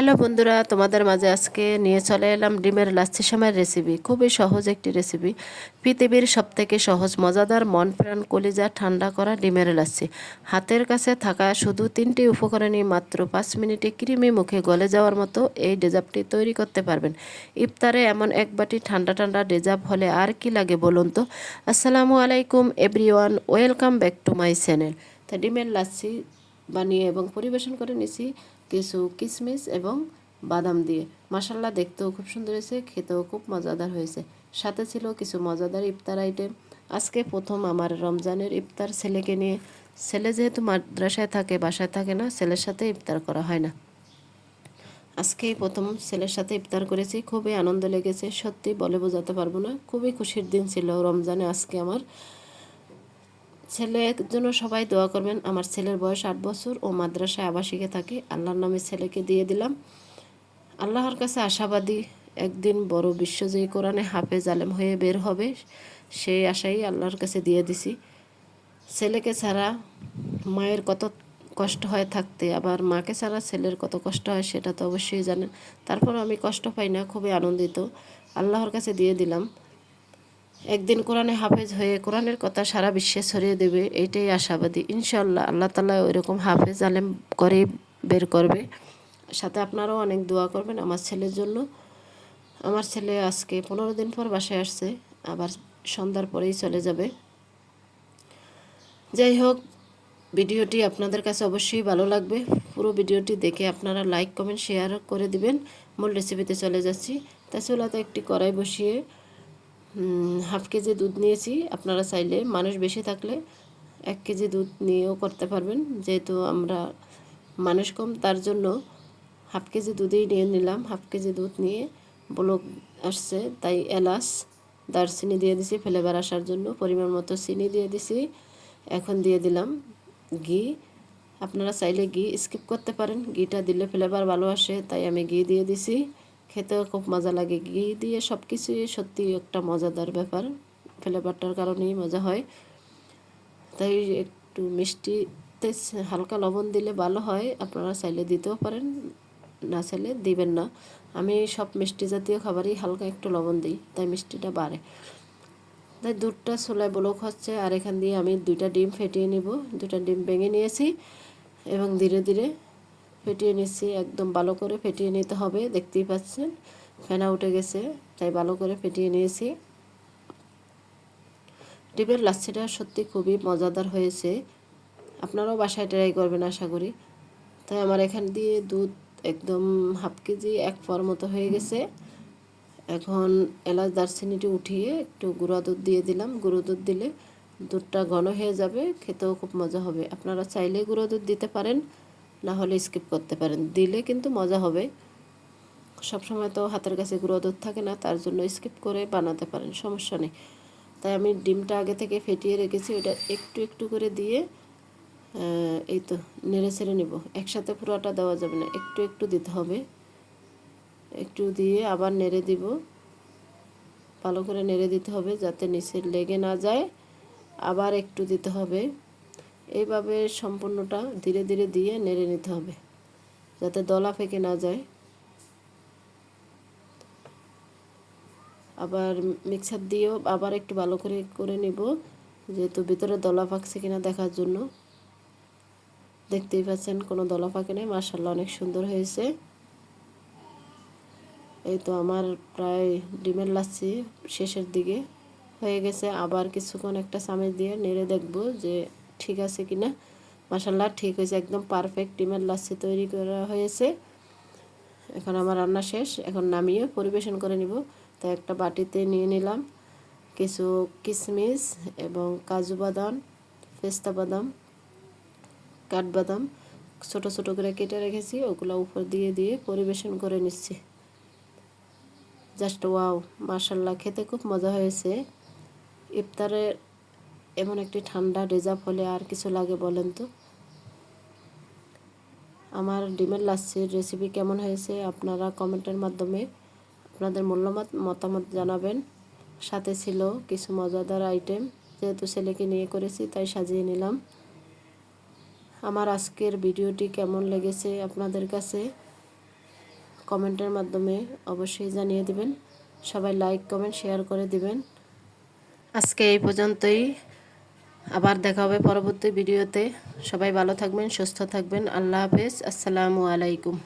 Hello বন্ধুরা, তোমাদের মাঝে আজকে নিয়ে চলে এলাম ডিমের লাচ্ছি সময়ের রেসিপি খুবই সহজ একটি রেসিপি পৃথিবীর সবথেকে সহজ, মজাদার মন প্রাণ কলিজা ঠান্ডা করা ডিমের লাচ্ছি। হাতের কাছে থাকা শুধু তিনটি উপকরণই মাত্র পাঁচ মিনিটে ক্রিমি মুখে গলে যাওয়ার মতো এই ডেজার্টটি তৈরি করতে পারবেন। ইফতারে এমন এক বাটি ঠান্ডা ঠান্ডা ডেজার্ট হলে আর কি লাগে বলুন তো? আসসালামু আলাইকুম everyone, welcome back to my channel. তা ডিমের লাচ্ছি বানিয়ে এবং পরিবেশন করে নিছি কিছু কিশমিশ এবং বাদাম দিয়ে। মাসাল্লা দেখতেও খুব সুন্দর হয়েছে, খেতেও খুব মজাদার হয়েছে। সাথে ছিল কিছু মজাদার ইফতার আইটেম। আজকে প্রথম আমার রমজানের ইফতার ছেলেকে নিয়ে। ছেলে যেহেতু মাদ্রাসায় থাকে, বাসায় থাকে না, ছেলের সাথে ইফতার করা হয় না। আজকেই প্রথম ছেলের সাথে ইফতার করেছি, খুবই আনন্দ লেগেছে, সত্যি বলে বোঝাতে পারব না, খুবই খুশির দিন ছিল রমজানে আজকে আমার। ছেলের জন্য সবাই দোয়া করবেন। আমার ছেলের বয়স আট বছর ও মাদ্রাসায় আবাসিকে থাকে। আল্লাহর নামে ছেলেকে দিয়ে দিলাম। আল্লাহর কাছে আশাবাদী, একদিন বড় বিশ্বজয়ী কোরআনে হাফেজ আলেম হয়ে বের হবে, সেই আশাই আল্লাহর কাছে দিয়ে দিছি। ছেলেকে ছাড়া মায়ের কত কষ্ট হয় থাকতে, আবার মাকে ছাড়া ছেলের কত কষ্ট হয় সেটা তো অবশ্যই জানেন। তারপর আমি কষ্ট পাই না, খুবই আনন্দিত। আল্লাহর কাছে দিয়ে দিলাম। একদিন কোরআনে হাফেজ হয়ে কোরআনের কথা সারা বিশ্বে ছড়িয়ে দেবে এইটাই আশাবাদী। ইনশাল্লাহ আল্লাহ তালা ওইরকম হাফেজ আলেম করে বের করবে। সাথে আপনারাও অনেক দোয়া করবেন আমার ছেলের জন্য। আমার ছেলে আজকে পনেরো দিন পর বাসায় আসছে, আবার সন্ধ্যার পরেই চলে যাবে। যাই হোক, ভিডিওটি আপনাদের কাছে অবশ্যই ভালো লাগবে। পুরো ভিডিওটি দেখে আপনারা লাইক, কমেন্ট শেয়ার করে দিবেন। মূল রেসিপিতে চলে যাচ্ছি। তা চুলাতে একটি কড়াই বসিয়ে হাফ কেজি দুধ নিয়েছি। আপনারা চাইলে মানুষ বেশি থাকলে এক কেজি দুধ নিয়েও করতে পারবেন। যেহেতু আমরা মানুষ কম, তার জন্য হাফ কেজি দুধেই নিয়ে নিলাম। হাফ কেজি দুধ নিয়ে ব্লক আসছে, তাই এলাচ, দারচিনি দিয়ে দিছি, ফ্লেভার আসার জন্য পরিমাণ মতো চিনি দিয়ে দিছি। এখন দিয়ে দিলাম ঘি। আপনারা চাইলে ঘি স্কিপ করতে পারেন। ঘিটা দিলে ফ্লেভার ভালো আসে, তাই আমি ঘি দিয়ে দিছি। খেতেও খুব মজা লাগে। ঘি দিয়ে সব কিছুই সত্যি একটা মজাদার ব্যাপার। ফ্লেভারটার কারণেই মজা হয়। তাই একটু মিষ্টিতে হালকা লবণ দিলে ভালো হয়। আপনারা চাইলে দিতেও পারেন, না চাইলে দিবেন না। আমি সব মিষ্টি জাতীয় খাবারই হালকা একটু লবণ দিই, তাই মিষ্টিটা বাড়ে। তাই দুধটা ছোলায় ব্লক হচ্ছে, আর এখান দিয়ে আমি দুইটা ডিম ফেটিয়ে নিব। দুটা ডিম ভেঙে নিয়েছি এবং ধীরে ধীরে ফেটিয়ে নিচ্ছি একদম ভালো করে ফেটিয়ে নিতে হবে, দেখতেই পাচ্ছেন। ফেনা উঠে গেছে, তাই ভালো করে ফেটিয়ে নিয়েছি। ডিমের লাচ্ছিটা সত্যি খুবই মজাদার হয়েছে। আপনারাও বাসায় ট্রাই করবেন, আশা করি। তাই আমার এখান দিয়ে দুধ একদম হাফ কেজি, এক পর মতো হয়ে গেছে। এখন এলাচ দারচিনিটি উঠিয়ে একটু গুঁড়া দুধ দিয়ে দিলাম। গুঁড়ো দুধ দিলে দুধটা ঘন হয়ে যাবে, খেতেও খুব মজা হবে। আপনারা চাইলে গুঁড়ো দুধ দিতে পারেন। না হলে স্কিপ করতে পারেন। দিলে কিন্তু মজা হবে। সবসময় তো হাতের কাছে গুঁড়ো দুধ থাকে না, তার জন্য স্কিপ করে বানাতে পারেন, সমস্যা নেই। তাই আমি ডিমটা আগে থেকে ফেটিয়ে রেখেছি, ওটা একটু একটু করে দিয়ে এই তো নেড়ে ছেড়ে নেব। একসাথে পুরোটা দেওয়া যাবে না, একটু একটু দিতে হবে। একটু দিয়ে আবার নেড়ে দিব। ভালো করে নেড়ে দিতে হবে যাতে নিচে লেগে না যায়। আবার একটু দিতে হবে। এইভাবে সম্পূর্ণটা ধীরে ধীরে দিয়ে নেড়ে নিতে হবে, যাতে দলা ফেঁকে না যায়। আবার মিক্সার দিয়েও আবার একটু ভালো করে করে নিব, যেহেতু ভিতরে দলা পাকছে কিনা দেখার জন্য। দেখতেই পাচ্ছেন কোনো দলা পাকে নেই মার্শাল্লাহ অনেক সুন্দর হয়েছে। এই তো আমার প্রায় ডিমের লাচ্ছি শেষের দিকে হয়ে গেছে। আবার কিছুক্ষণ একটা চামচ দিয়ে নেড়ে দেখব যে ঠিক আছে কি না মাসাল্লাহ ঠিক হয়েছে। একদম পারফেক্ট ডিমের লাচ্ছি তৈরি করা হয়েছে। এখন আমার রান্না শেষ। এখন নামিয়ে পরিবেশন করে নিব। তো একটা বাটিতে নিয়ে নিলাম কিছু কিশমিশ এবং কাজু বাদাম, পেস্তা বাদাম, কাঠবাদাম। ছোট ছোট করে কেটে রেখেছি। ওগুলো উপর দিয়ে দিয়ে পরিবেশন করে নিচ্ছি। জাস্ট ওয়াও মার্শাল্লাহ খেতে খুব মজা হয়েছে। ইফতারে এমন একটি ঠান্ডা ডেজার্ট হলে আর কিছু লাগে বলেন তো? আমার ডিমের লাচ্ছির রেসিপি কেমন হয়েছে আপনারা কমেন্টের মাধ্যমে আপনাদের মূল্যমত মতামত জানাবেন। সাথে ছিল কিছু মজাদার আইটেম যেহেতু ছেলেকে নিয়ে করেছি তাই সাজিয়ে নিলাম। আমার আজকের ভিডিওটি কেমন লেগেছে আপনাদের কাছে কমেন্টের মাধ্যমে অবশ্যই জানিয়ে দিবেন। সবাই লাইক কমেন্ট শেয়ার করে দিবেন। আজকে এই পর্যন্তই। আবার দেখা হবে পরবর্তী ভিডিওতে। সবাই ভালো থাকবেন সুস্থ থাকবেন। আল্লাহ হাফেজ। আসসালামু আলাইকুম।